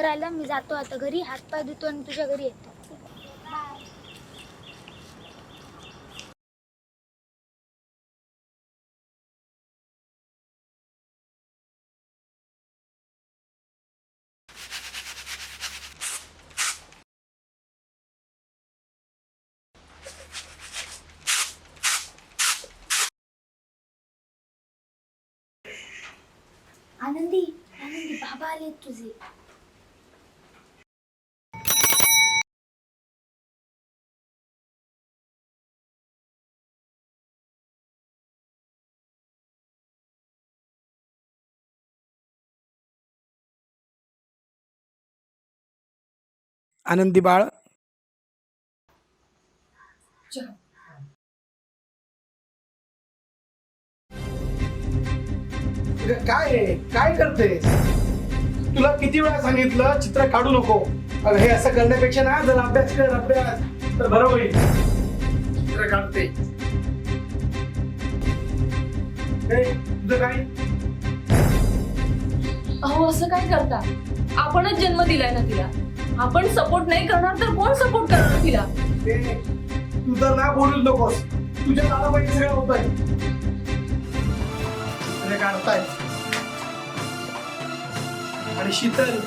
माझं घर आलं मी जातो आता घरी. हातपाय धुतो आणि तुझ्या घरी येतो. आनंदी आनंदी बाबा आले तुझे. आनंदी बाळ. काय? काय करते तुला किती वेळा सांगितलं चित्र काढू नको. अगं हे असं करण्यापेक्षा ना जर अभ्यास कर अभ्यास. तर बरं होईल. चित्र काढते. ए, तुझं काय? अहो असं काय करता? आपणच जन्म दिलाय ना तिला. आपण सपोर्ट नाही करणार तर कोण सपोर्ट करणार तिला? ए, तू तर ना बोलूच नकोस. तुझ्या दादाबाई सगळं होत आहे काढताय आणि शीतल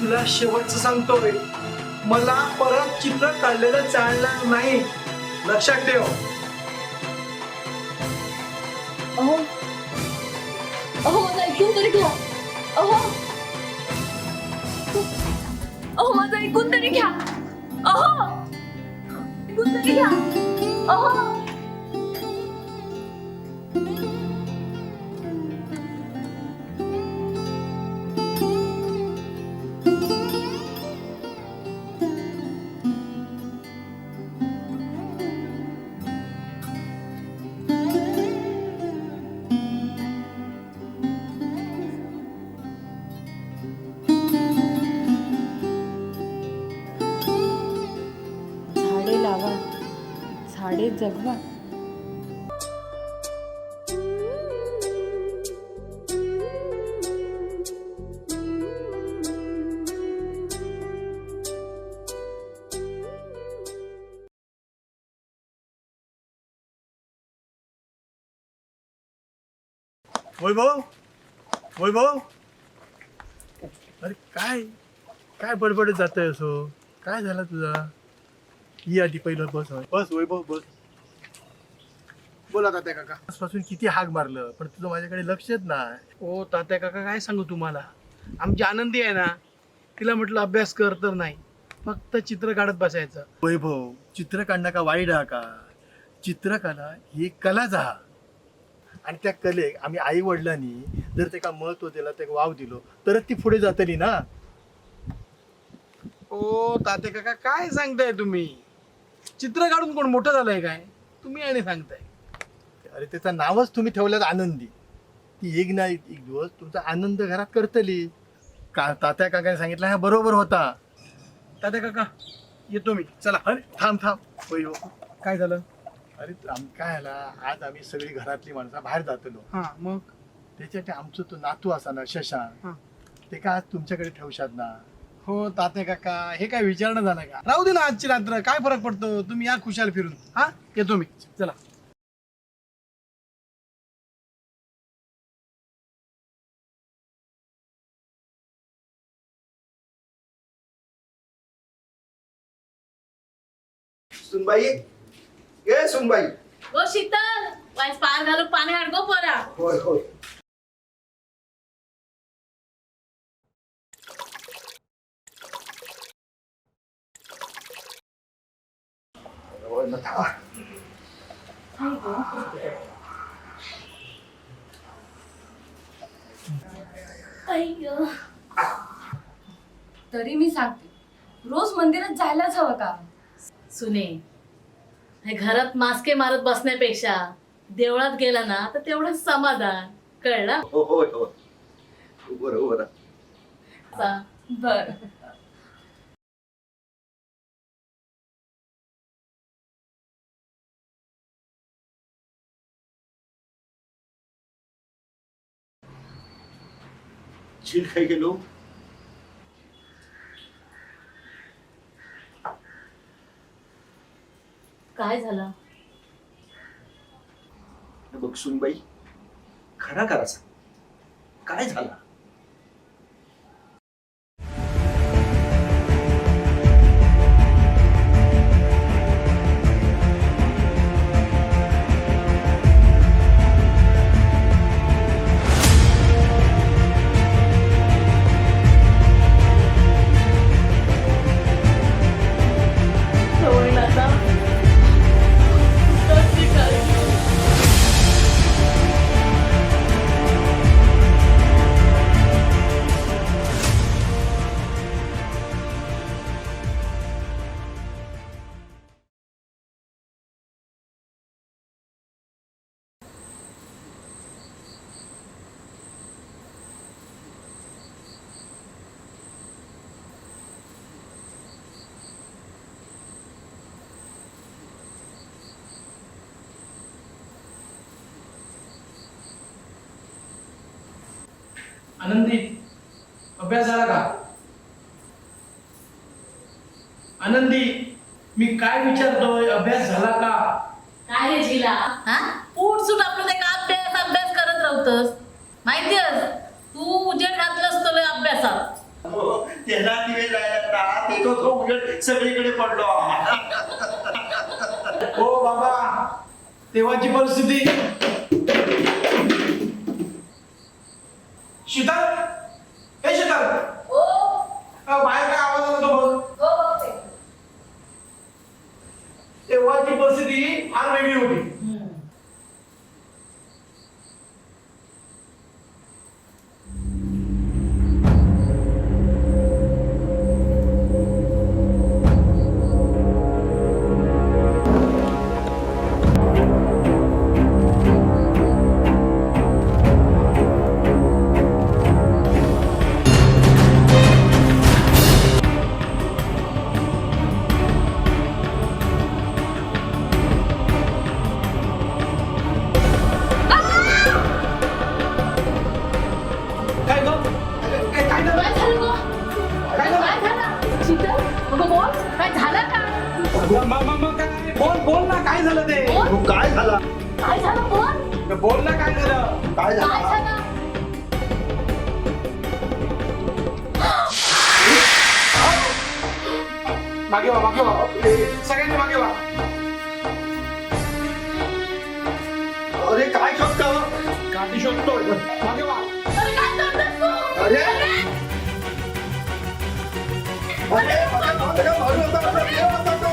तुला शेवटचं सांगतोय. मला परत चित्र काढलेलं चालणार नाही. लक्षात ठेव. अहो. अहो माझं ऐकून तरी घ्या अहो. माझं ऐकून तरी घ्या. अहो. ऐकून तरी घ्या. अहो. जगवा वैभव वैभव अरे काय काय बडबडत जातोय असो? काय झालं तुझा? ही आधी पहिलं बस बस वैभव बस. बोला तात्या काका. आजपासून किती हाक मारलं पण तुझं माझ्याकडे लक्षच नाही. ओ तात्या काका काय सांगू तुम्हाला? आमची आनंदी आहे ना तिला म्हटलं अभ्यास कर तर नाही. फक्त चित्र काढत बसायचं. वैभव चित्र काढणं का वाईट हा का? चित्रकला ही कलाच हा आणि त्या कलेक आम्ही आई वडिलांनी जर त्याला महत्त्व दिलं ते वाव दिलो तरच ती पुढे जातली ना. ओ तात्या काका काय सांगताय तुम्ही? चित्र काढून कोण मोठं झालंय काय? तुम्ही आणि सांगताय. अरे त्याचं नावच तुम्ही ठेवलं आनंदी. ती एक ना एक दिवस तुमचा आनंद घरात करतली. का तात्या काकाने सांगितलं हा बरोबर होता. तात्या काका येतो मी. चला. अरे. थांब थांब. वैभव काय झालं? अरे आम काय आला? आज आम्ही सगळी घरातली माणसं बाहेर जातलो. हा मग? त्याच्यासाठी आमचं तो नातू असा ना हा. शशांक ते का आज तुमच्याकडे ठेवशात ना? हो तात्या काका. हे काय विचारणं झालं का? राहू दे ना आजची रात्र. काय फरक पडतो? तुम्ही या खुशाल फिरून. हा येतो मी. चला. सुनबाई. ए सुनबाई. शीतल वाईस पार घालून पाणी हाड गो पोरा. होय होय. तरी मी सांगते रोज मंदिरात जायलाच हवं का? सुने. हे घरात मास्के मारत बसण्यापेक्षा देवळात गेला ना तर तेवढं समाधान. कळलं? हो होय होय बरोबर बर. गेलो. काय झालं? बघ सुनबाई खरा खरा सांग. काय झाला? आनंदी. अभ्यास झाला का? आनंदी मी काय विचारतोय? अभ्यास झाला का? काय रे झिला? हा? उठ सुट आपलं ते का अभ्यास अभ्यास करत राहतस माहितीयस तू उजेड घातलंस तो लय अभ्यासात. हो, त्याला दिवे जायला का? ते तो तो उलट सगळीकडे पडलो. हो बाबा. तेव्हाची परिस्थिती. शीतल ते हो, काय झाला काय झालं बोल बोल ना काय झालं काय काय झाला झालं मागे वा मागे वा सगळ्यांनी मागे वा अरे काय शोधता गाठी शोधतोय मागे वा अरे काय करतोस तू अरे अरे माझ्या भावाला मारू नका, माझा देव होता तो.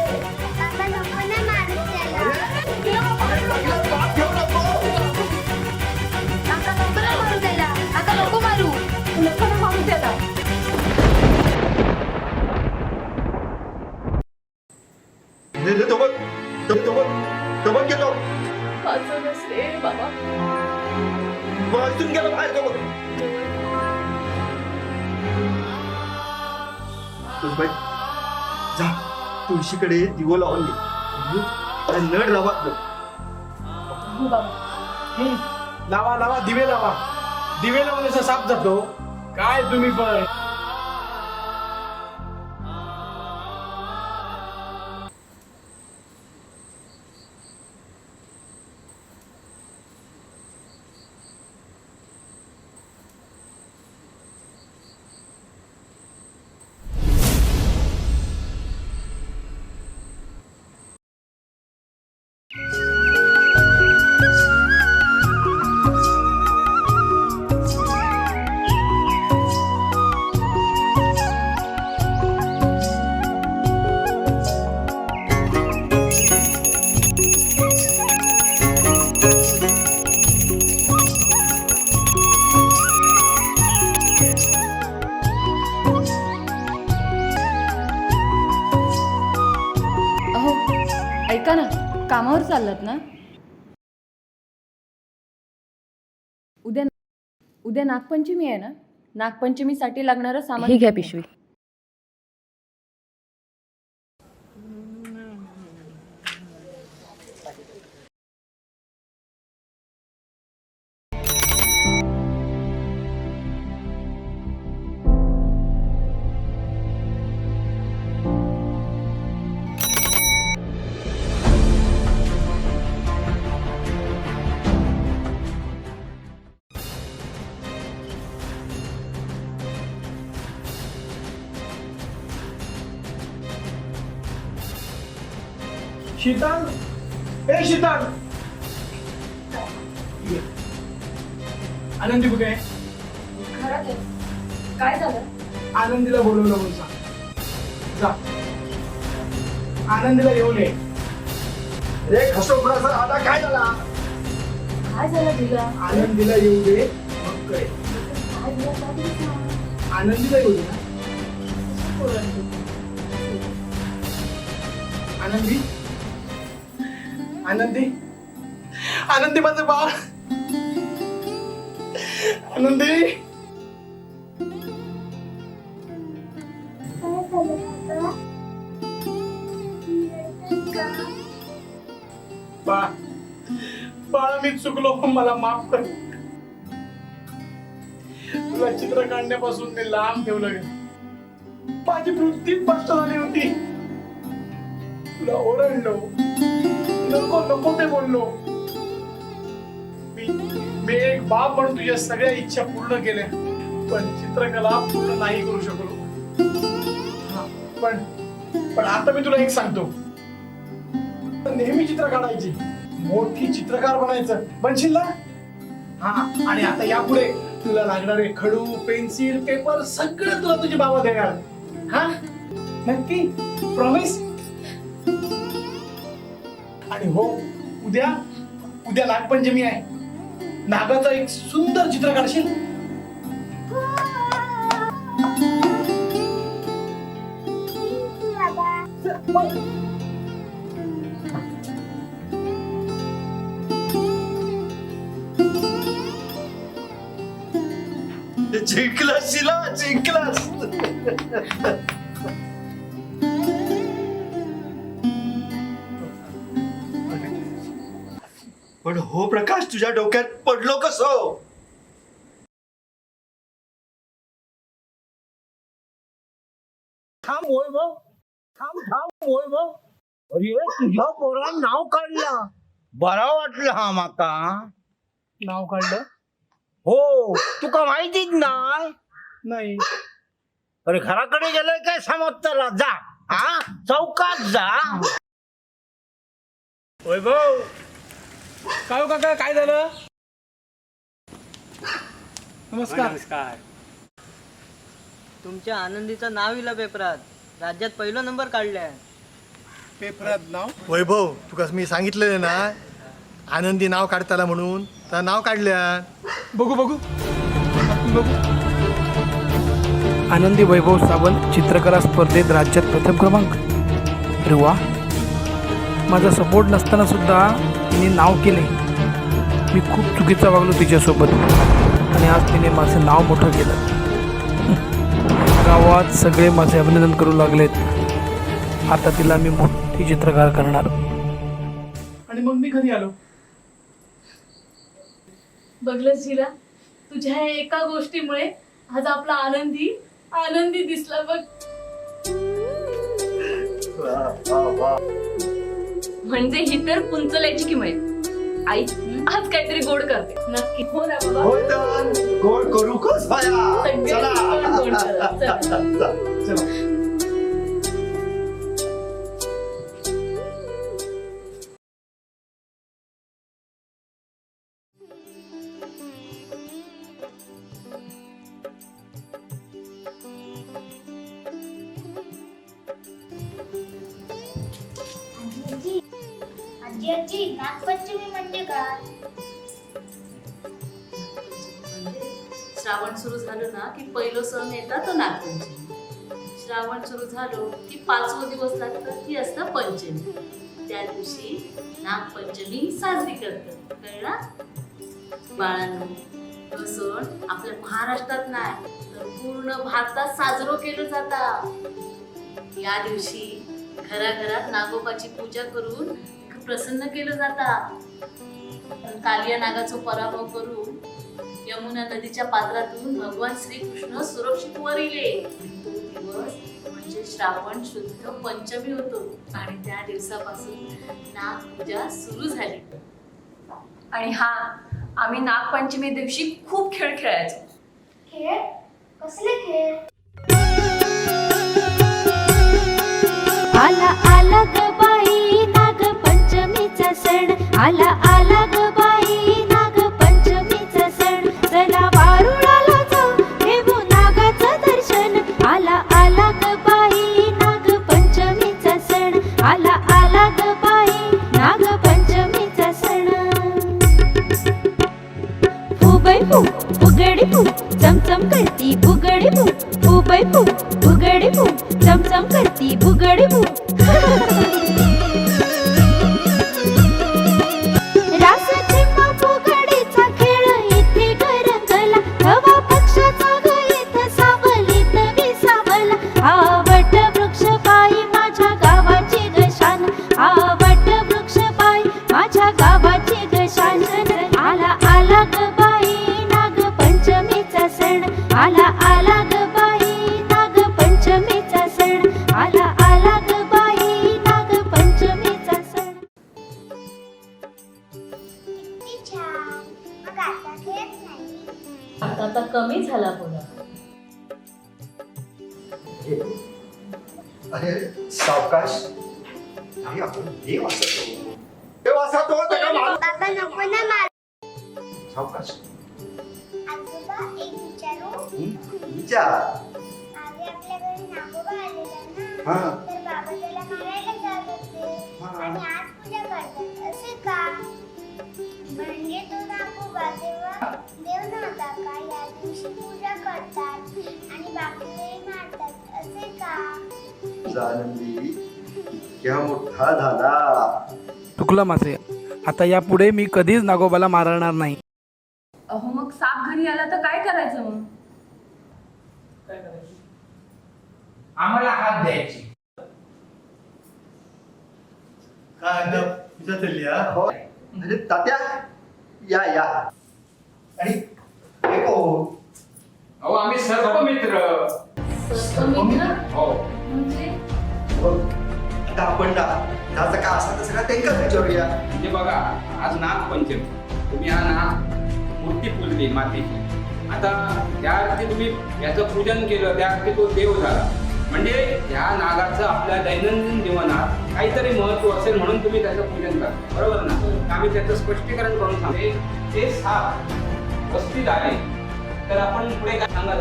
तुळशीकडे दिवो लावून घे नड लावा लावा. लावा दिवे लावा. दिवे असा साप जातो. काय तुम्ही पण? उद्या नागपंचमी आहे ना? नागपंचमीसाठी लागणारं सामान ही घ्या पिशवी. शीतल ए शीतल ये. आनंदी कुठे आहे घरात आहे. काय झालं आनंदीला बोलवलं म्हणून सांग जा आनंदीला येऊन ये रे खसोपडाचा आला काय झाला काय झालं तुला आनंदीला येऊ दे मग काय झालं. आनंदीला येऊ दे ना आनंदी आनंदी? आनंदी माझं बाळ. आनंदी? बा बाळ बाळा मी चुकलो मला माफ कर. तुला चित्र काढण्यापासून मी लांब ठेवलं माझी वृत्ती स्पष्ट झाली होती. तुला ओरडलो. नको नको ते बोललो. मी मी एक बाप म्हणून तुझ्या सगळ्या इच्छा पूर्ण केल्या. पण चित्रकला पूर्ण नाही करू शकलो. पण पण आता मी तुला एक सांगतो. नेहमी चित्र काढायची. मोठी चित्रकार बनायचं. बनशील ना? हा आणि आता यापुढे तुला लागणारे खडू पेन्सिल पेपर सगळं तुला तुझे बाबा देणार. हा? नक्की? प्रॉमिस आणि हो उद्या उद्या नागपंचमी आहे. नागाचं एक सुंदर चित्र काढशील? जिंकलास शिला जिंकलास. पण हो प्रकाश तुझ्या डोक्यात पडलो कसो? थांब वैभव थांब थांब वैभव अरे तुझ्या पोरान नाव काढलं. बरा वाटलं हा माका. नाव काढलं? हो तुका माहितीच नाही? नाही. अरे घराकडे गेलोय काय समजतला जा. हा? चौकात जा. वैभव काय हो काका काय झालं? नमस्कार. नमस्कार. तुमच्या आनंदीचं नाव इला पेपरात. राज्यात पहिला नंबर काढलाय. पेपरात नाव? वैभव तुका मी सांगितलेलं ना आनंदी नाव काढताला म्हणून तर नाव काढल्या. बघू बघू. बघू आनंदी वैभव सावंत चित्रकला स्पर्धेत राज्यात प्रथम क्रमांक. अरे वा. माझा सपोर्ट नसताना सुद्धा तिने नाव केले. मी खूप चुकीचा वागलो तिच्यासोबत. आणि आज तिने माझं नाव मोठं केलं. गावात सगळे माझे अभिनंदन करू लागलेत. आता तिला मी मोठी चित्रकार करणार. आणि मग मी घरी आलो. बघलं जिला तुझ्या या एका गोष्टीमुळे आज आपला आनंदी आनंदी दिसला बघ. म्हणजे ही तर कुंचल्याची किंमत. आई आज काहीतरी गोड करते. नक्की. हो ना बाबा. होय तर गोड करू कस सगळे गोड गोड करा. चला. चला. आजी नागपंचमी म्हणजे काय श्रावण सुरू झालं ना की पहिलं सण येतात तो नागपंचमी. श्रावण सुरू झालो की पाचवं दिवस लागतं ती असतं पंचमी. त्या दिवशी नागपंचमी साजरी करतात. कळला? बाळांनो तो सण आपल्या महाराष्ट्रात नाही तर पूर्ण भारतात साजरो केलं जाता. या दिवशी घराघरात नागोबाची पूजा करून प्रसन्न केलं जाता. कालिया नागाचा पराभव करून यमुना नदीच्या पात्रातून भगवान श्रीकृष्ण सुरक्षित वर इले तो दिवस म्हणजे श्रावण शुद्ध पंचमी होतो आणि त्या दिवसापासून नागपूजा सुरू झाली. आणि हा आम्ही नागपंचमी दिवशी खूप खेळ खेळायचो. खेळ? कसले खेळ? आला आला ग बाई. नाग आला आला ग बाई नाग पंचमीचा सण. चला वारुळाला जाऊ घेऊ नागाचं दर्शन. आला आला ग बाई नाग पंचमीचा सण. आला आला ग बाई नाग पंचमीचा सण. फू फुगडी फू चमचम करती फुगडी फू फुबै फू फुगडी फू चमचम करती फुगडी फू आता आता कमी झाला बोला. अरे सावकाश. अरे आपण देव असतो देव असा तो त्याला मार- बाबा नको ना मार. सावकाश. आजोबा एक विचारू? हं? विचार. आधी आपल्या घरी नागोबा आलेला ना. हा. करतात आणि मारतात असे का? इतक्या मोठा झाला चुकलं माझे. आता यापुढे मी कधीच नागोबाला मारणार नाही. अहो मग साप घरी आला तर काय करायचं मग? आम्हाला हात द्यायची. काय आता पूजा चालली हा? हो. अरे तात्या या या. आणि कोण अहो आम्ही सर्व मित्र सर्वमित्र? हो. म्हणजे? हो. आता आपण ना त्याचा का असा तसं का त्यांकाच विचारूया. म्हणजे बघा आज नागपंचमी. तुम्ही हा नाग मूर्ती पूजली मातेची. आता त्या अर्थी तुम्ही याचं पूजन केलं त्या अर्थी तो देव झाला. म्हणजे ह्या नागाचं आपल्या दैनंदिन जीवनात काहीतरी महत्त्व असेल म्हणून तुम्ही त्याचं पूजन करता बरोबर ना? तर आम्ही त्याचं स्पष्टीकरण करून सांगते. ते साप वस्तीत आले. तर आपण पुढे काय सांगा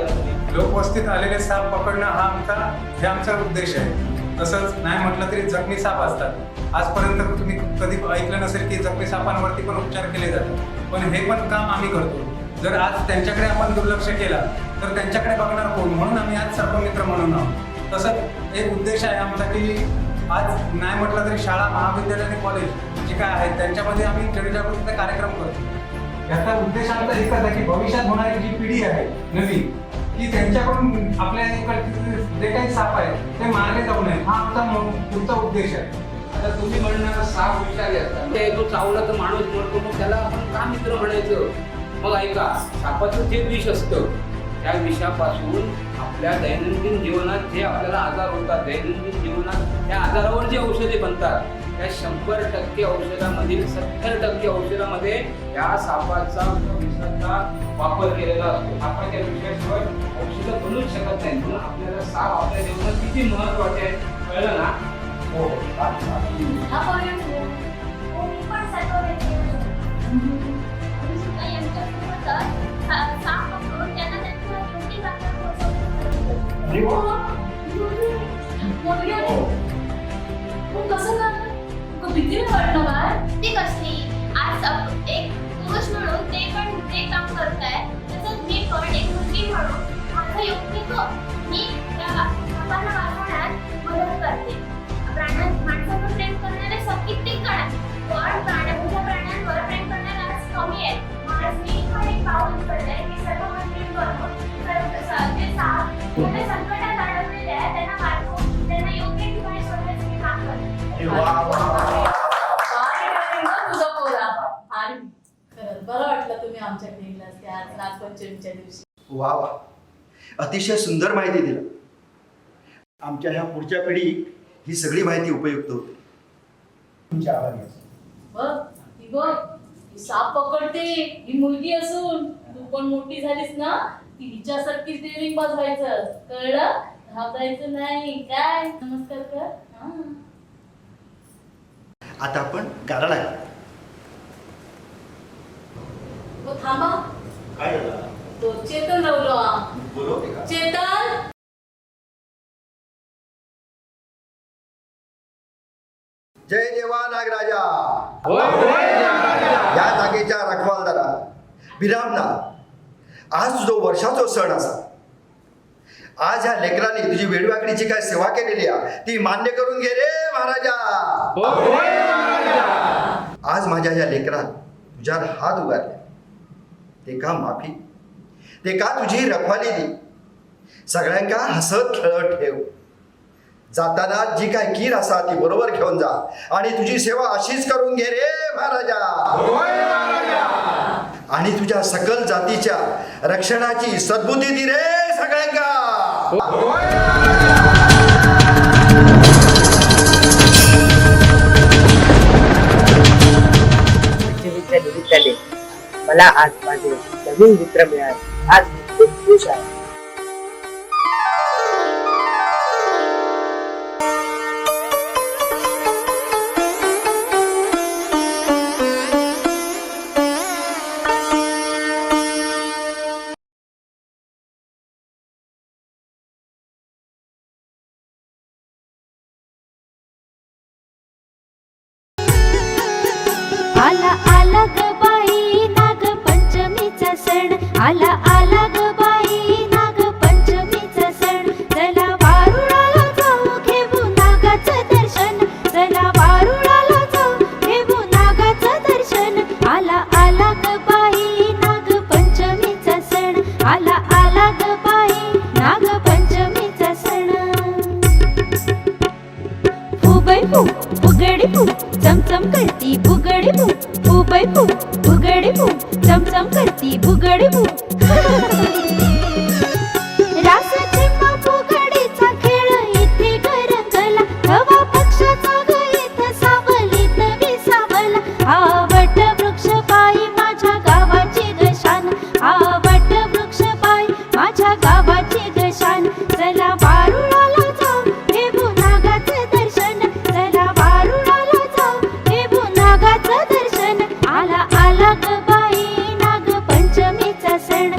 लोकवस्तीत आलेले साप पकडणं हा आमचा हे आमचा उद्देश आहे. तसंच नाही म्हटलं तरी जखमी साप असतात. आजपर्यंत तुम्ही कधी ऐकलं नसेल की जखमी सापांवरती पण उपचार केले जातात. पण हे पण काम आम्ही करतो. जर आज त्यांच्याकडे आपण दुर्लक्ष केला तर त्यांच्याकडे बघणार कोण? म्हणून आम्ही आज सर्वमित्र म्हणून आहोत. तसंच एक उद्देश आहे आमचा की आज नाही म्हटलं तरी शाळा महाविद्यालय आणि कॉलेज जे काय आहेत त्यांच्यामध्ये आम्ही जनजागृतीचा कार्यक्रम करतो. याचा उद्देश आता एकच आहे की भविष्यात होणारी जी पिढी आहे नवीन की त्यांच्याकडून आपल्या जे काही साप आहेत ते मारले जाऊ नये. हा आमचा पुढचा उद्देश आहे. आता तुम्ही म्हणणार साप विचारले असतात ते चावला तर माणूस मरतो मग त्याला आपण का मित्र म्हणायचं? मग ऐका सापाचं जे विष असतं. त्या विषापासून आपल्या दैनंदिन जीवनात जे आपल्याला आजार होतात दैनंदिन जीवनात त्या आजारावर जे औषधे बनतात त्या शंभर टक्के औषधामधील सत्तर टक्के औषधामध्ये या सापाचा विषाचा वापर केलेला असतो. सापाच्या विषयाशिवाय औषधं बनूच शकत नाही. म्हणून आपल्याला साप आपल्या जीवनात किती महत्त्वाचे आहे कळलं ना? हो अच्छा. नागपंचमीच्या दिवशी. वा वा. अतिशय सुंदर माहिती दिला. आमच्या ह्या पुढच्या पिढीक ही सगळी माहिती उपयुक्त होते. तुमच्या असतो. बघ साप पकडते ही मुलगी असून. तू पण मोठी झालीस ना ती हिच्यासारखी डेअरिंग बसवायचं कळलं? घाबरायचं नाही. काय? नमस्कार कर. हा. आता आपण गाडा लागला ओ थांबा. काय झालं? तो चेतन रावलो. बोलवते का? चेतन? जय देवा नागराजा. या जागेच्या रखवालदारा विरामना आज तुझो वर्षाचो सण असा आज ह्या लेकरांनी तुझी वेडवाकडीची काय सेवा केलेली आहे ती मान्य करून घे रे महाराजा. आज माझ्या ह्या लेकरान तुझ्यावर हात उगारले. ते का माफी. ते का तुझी रखवाली दी सगळ्यांका हसत खेळत ठेव. जाताना जी काय कीर असा ती बरोबर घेऊन जा. आणि तुझी सेवा अशीच करून घे रे महाराजा. आणि तुझ्या सकल जातीच्या रक्षणाची सद्बुद्धी दी रे सगळ्यांका. निमित्ताने मला आज माझे नवीन मित्र मिळाले आज मी खूप